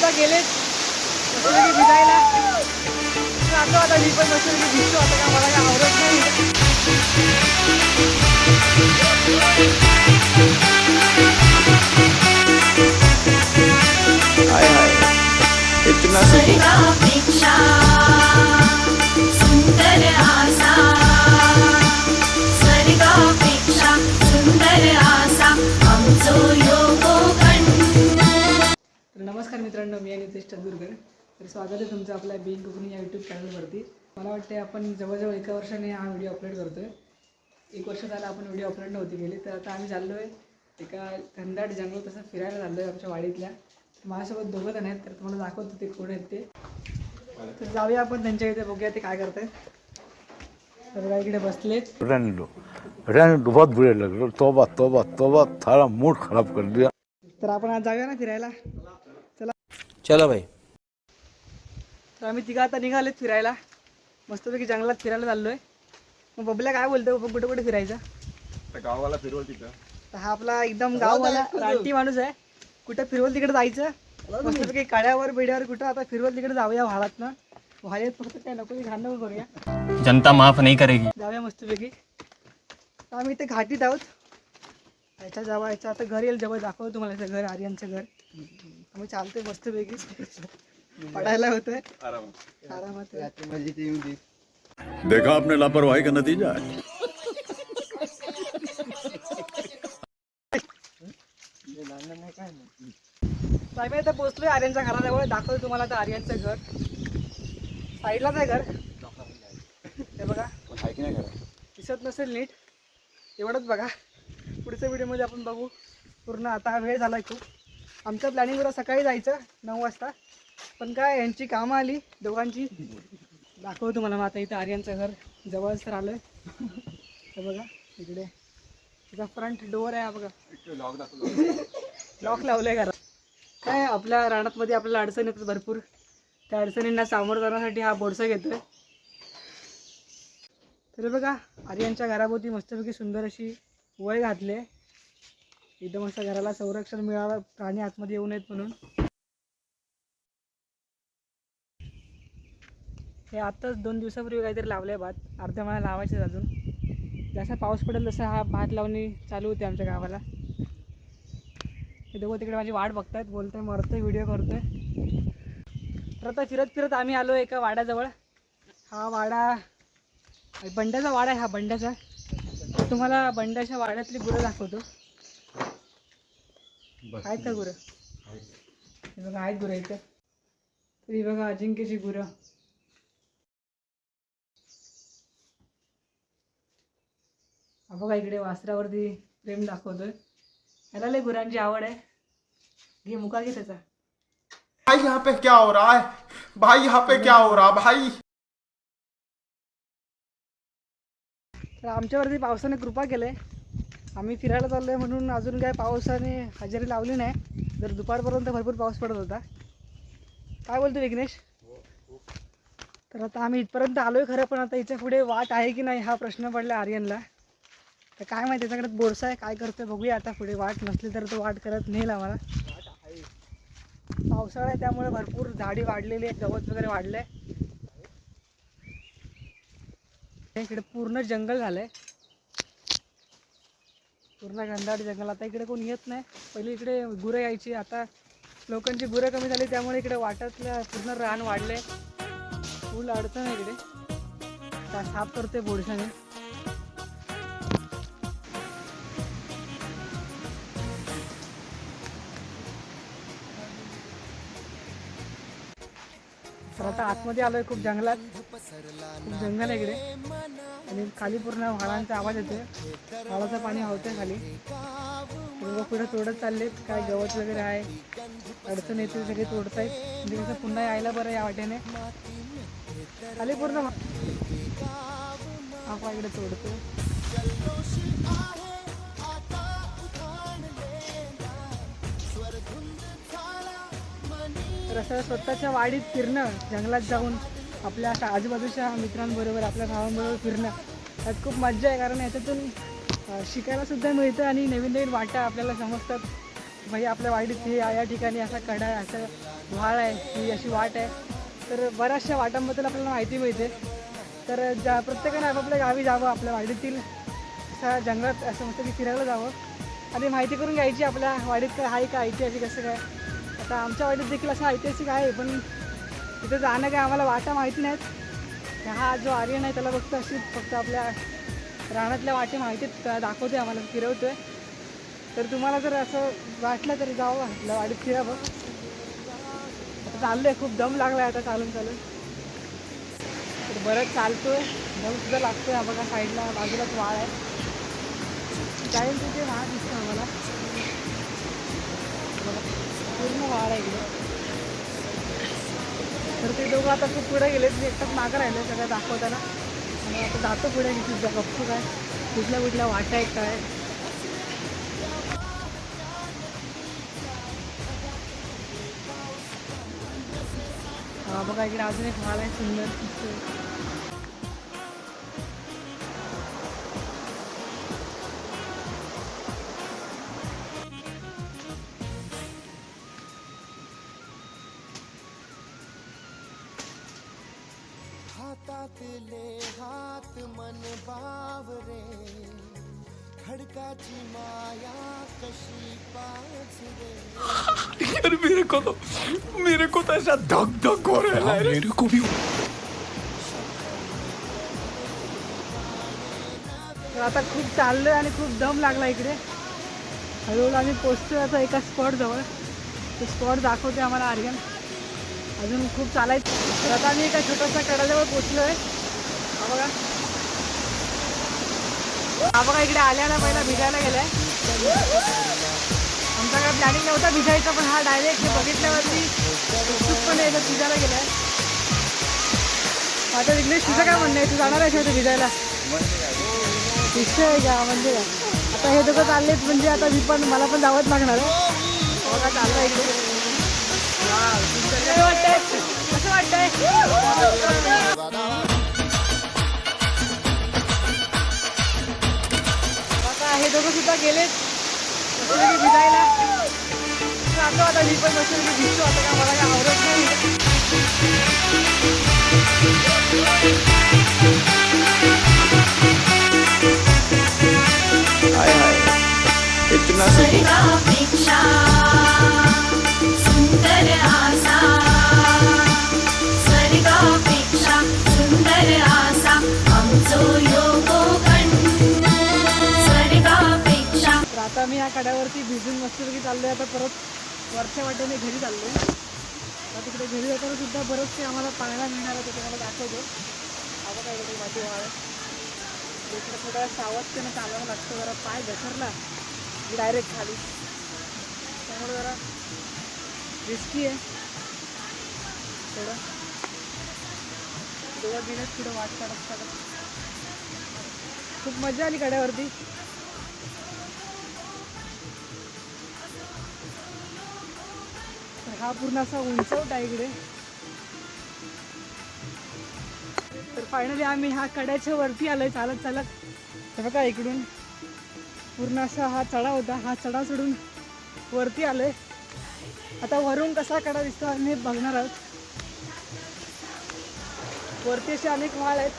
सुद्धा गेलेत. मस्तपैकी भिजायला. जातो आता मी पण मस्तपैकी भिजतो आता का मला काय आवडत नाही. हाय हाय. इतना तर स्वागत आहे तुमचं आपल्या बिंग कुकिंग या यूट्यूब चॅनलवरती मला वाटते आपण जवळजवळ एका वर्षाने हा व्हिडिओ अपलोड करतो आहे एक वर्ष झालं आपण व्हिडिओ अपलोड नव्हती केली तर आता आम्ही चाललो आहे एका घनदाट जंगल तसं फिरायला चाललो आहे आमच्या वाडीतल्या. माझ्यासोबत दोघं जण आहेत तर तुम्हाला दाखवतो ते कोण आहेत ते. तर जाऊया आपण त्यांच्या इथे बघूया ते काय बघा इकडे रहने दो बहुत बुरे लग रहे हो. तोबा तोबा तोबा थारा मूड खराब कर दिया. तर आपण आज जाऊया ना फिरायला. चला. चलो भाई. तर आम्ही तिघं आता निघालेत फिरायला. मस्तपैकी जंगलात फिरायला चाललोय. मग बबल्या काय बोलतो बघ कुठे कुठे फिरायचं. गावाला फिरवल तिथं. तर हा आपला एकदम गाववाला रानटी माणूस आहे. कुठं फिरवल तिकडे जायचं? मस्तपैकी काड्यावर बिड्यावर कुठं आता फिरवल तिकडे जाऊया व्हाळात ना व्हाळ्यात फक्त काय नको घाण नको करूया. जनता माफ नहीं करेगी. जाऊया मस्तपैकी. तर आम्ही इथे घाटीत आहोत. याच्या जावा याच्या आता घर येईल जवळ दाखवतो तुम्हाला याचं घर आर्यनचं घर. आम्ही चालतोय मस्तपैकी. पडायला होतंय. आरामात. देखा आपने लापरवाही का नतीजा है। आम्ही आता पोहोचलोय आर्यनच्या घराजवळ. दाखवतो तुम्हाला आता आर्यनचं घर. साईडलाच आहे घर. हे बघा. दिसत नसेल नीट. एवढंच बघा. पुढच्या व्हिडिओमध्ये आपण बघू. पूर्ण आता वेळ झाला आहे खूप आमचं प्लॅनिंग होतं सकाळी जायचं नऊ वाजता. पण काय यांची कामं आली दोघांची. दाखवतो तुम्हाला मग आता इथं आर्यनचं घर जवळच तर आलं आहे बघा इकडे. तिचा फ्रंट डोअर आहे हा बघा. लॉक लावलंय घरात. काय आपल्या रानातमध्ये आपल्याला अडचण येतात भरपूर. त्या अडचणींना सामोरं जाण्यासाठी हा बोरसा घेतोय. तर बघा आर्यांच्या घराभोवती मस्तपैकी सुंदर अशी वय घातली एकदम असं घराला संरक्षण मिळावं प्राणी आतमध्ये येऊ नयेत म्हणून. हे आत्ताच दोन दिवसापूर्वी काहीतरी लावलं आहे भात. अर्ध्या मला लावायचे अजून. जसा पाऊस पडेल तसा हा भात लावणी चालू होते आमच्या गावाला. हे दोघं तिकडे माझी वाट बघतायत बोलतोय मरतोय व्हिडिओ करतोय. तर आता फिरत फिरत आम्ही आलो एका वाड्याजवळ. हा वाडा बंड्याचा वाडा आहे हा बंड्याचा. तुम्हाला बंड्याच्या वाड्यातली गुरं दाखवतो. आहेत का गुरं? हे बघा आहेत गुरं इथं. तर बघा अजिंक्यची गुरं. बघा इकडे वासरावरती प्रेम दाखवतोय. याला लय गुरांची आवड आहे. घे मुका घे त्याचा. भाई यहाँ पे क्या हो रहा है? भाई यहाँ पे क्या हो रहा भाई? तर आमच्यावरती पावसाने कृपा केलंय. आम्ही फिरायला चाललोय म्हणून अजून काय पावसाने हजेरी लावली नाही. जर दुपारपर्यंत भरपूर पाऊस पडत होता. काय बोलतो विघ्नेश? तर आता आम्ही इथपर्यंत आलोय खरं पण आता इथे पुढे वाट आहे की नाही हा प्रश्न पडला आर्यनला. तर काय माहिती त्याच्याकडे बोरसा आहे काय करतोय बघूया आता पुढे. वाट नसली तर तो वाट करत नेल आम्हाला. पावसाळा आहे त्यामुळे भरपूर झाडी वाढलेली आहे गवत वगैरे वाढलंय. इकडे पूर्ण जंगल झालंय. पूर्ण घनदाट जंगल. आता इकडे कोण येत नाही. पहिले इकडे गुरं यायची आता लोकांची गुरं कमी झाली त्यामुळे इकडे वाटातलं पूर्ण रान वाढलंय. फुल अडचण आहे इकडे. साफ करते बोडशाने आता आतमध्ये आलोय खूप जंगलात. खूप जंगल आहे इकडे. आणि खाली पूर्ण व्हाळांचा आवाज येतोय. व्हाळाचं पाणी हवतंय खाली. लोक पुढे तोडत चाललेत. काय गवत वगैरे आहे. अडचण येते सगळे तोडतायत. म्हणजे कसं पुन्हा यायला बरं या वाटेने. खाली पूर्ण आपण इकडे तोडतो तर असं स्वतःच्या वाडीत फिरणं जंगलात जाऊन आपल्या आजूबाजूच्या मित्रांबरोबर आपल्या भावांबरोबर फिरणं त्यात खूप मज्जा आहे. कारण याच्यातून शिकायलासुद्धा मिळतं आणि नवीन नवीन वाटा आपल्याला समजतात. भाई आपल्या वाडीत हे या या ठिकाणी असा कडा आहे असं व्हाळ आहे ही अशी वाट आहे. तर बऱ्याचशा वाटांबद्दल आपल्याला माहिती मिळते. तर ज्या प्रत्येकाने आपापल्या गावी जावं आपल्या वाडीतील असा जंगलात असं मस्त की फिरायला जावं. आणि माहिती करून घ्यायची आपल्या वाडीत काय आहे का ऐतिहासिक असं काय. आता आमच्या वाडीत देखील असं ऐतिहासिक आहे पण तिथे जाणं काय आम्हाला वाटा माहिती नाहीत. हा जो आर्यन आहे त्याला फक्त अशी फक्त आपल्या रानातल्या वाटे माहिती आहेत, दाखवते आम्हाला फिरवतोय. तर तुम्हाला जर असं वाटलं तरी जावं आपल्या वाडीत फिरावं. आता आहे खूप दम लागलाय आता चालून चालून. तर बरंच चालतोय दम सुद्धा लागतोय आहे बघा साईडला बाजूलाच वाळ आहे. जाईल तिथे वाळ दिसतो आम्हाला. बघा, आहे इकडे. तर ते दोघं आता खूप पुढे गेले एकटाच मागं राहिले सगळं दाखवताना. आणि आता जातो पुढे की तुझ्या बघतो काय. कुठल्या कुठल्या वाटा आहेत काय. बघा इकडे अजून एक व्हाळ आहे सुंदर. मन बावरे खडकाची माया कशी पाचरे यार मेरे को तो मेरे को तो ऐसा धक धक हो रहा है मेरे को भी तर आता खूप चाललोय आणि खूप दम लागला इकडे. हळूहळू आम्ही पोचतोय आता एका स्पॉट जवळ. तो स्पॉट दाखवते आम्हाला आर्यन. अजून खूप चालायचं. तर आता आम्ही एका छोट्याशा कडाजवळ पोचलोय. हा बघा. हा बघा इकडे आल्याला पहिला भिजायला गेलाय. आमचा काय प्लॅनिंग नव्हता भिजायचा पण हा डायरेक्ट बघितल्यावरती उत्सुकपणे याचा भिजायला गेलाय. आता विघ्नेश तुझं काय म्हणणं आहे? तू जाणार आहे शेवटी भिजायला? विषय का म्हणजे आता हे दोघं चाललेत म्हणजे आता मी पण मला पण जावंच लागणार आहे. बघा चाललं इकडे? कसं वाटतंय? कसं वाटतंय? सुद्धा गेलेत. बसले भिजायला. जातो आता मी पण बसले की भिजतो. आता का मला काय आवडत नाही. कड्यावरती भिजून मस्तपैकी चाललोय. आता परत वरच्या वाटेने घरी चाललोय. आता तिकडे घरी जाताना सुद्धा बरंचसे आम्हाला पाहायला मिळणार आहे ते तुम्हाला दाखवतो. आता काय इकडे माझी वाळ आहे. इकडे थोडा सावधतेनं चालावं लागतं जरा पाय घसरला डायरेक्ट खाली. त्यामुळे जरा रिस्की आहे. थोडं. दोघं गेलेत पुढं वाट काढत काढत. खूप मजा आली कड्यावरती. हा पूर्ण असा उंचवट आहे इकडे. तर फायनली आम्ही ह्या कड्याच्या वरती आलोय. चालत चालत. तर बघा इकडून. पूर्ण असा हा चढा होता. हा चढा सोडून वरती आलोय. आता वरून कसा कडा दिसतो आम्ही बघणार आहोत. वरती असे अनेक व्हाळ आहेत.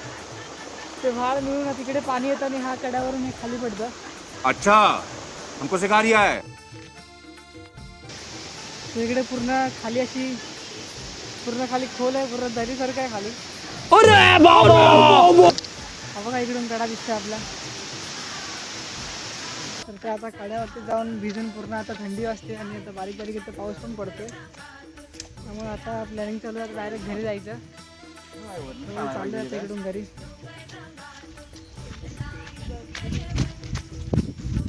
ते व्हाळ मिळून तिकडे पाणी येतं आणि हा कड्यावरून हे खाली पडतं. अच्छा हमको सिखा रिया है. इकडे पूर्ण खाली अशी पूर्ण खाली खोल आहे पूर्ण दरीसारखं आहे खाली. हा बघा इकडून कडा दिसतोय आपला. तर ते आता कड्यावरती जाऊन भिजून पूर्ण आता थंडी वाजते आणि आता बारीक बारीक इथं पाऊस पण पडतोय. त्यामुळे आता प्लॅनिंग चालू आहे डायरेक्ट घरी जायचं. चाललोय आता इकडून घरी.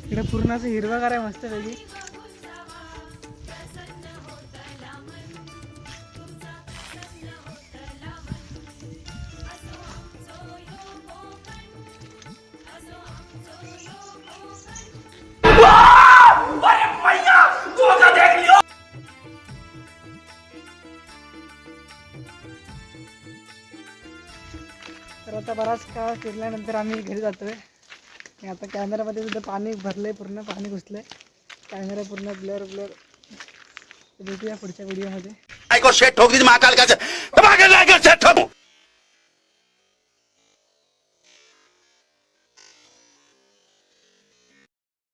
इकडे पूर्ण असं हिरवागार आहे मस्तपैकी तर आता बराच काळ फिरल्यानंतर आम्ही घरी जातोय. आणि आता कॅमेरामध्ये सुद्धा पाणी भरलं आहे पूर्ण पाणी घुसलं आहे कॅमेरा पूर्ण ब्लर ब्लर. भेटूया पुढच्या व्हिडिओमध्ये.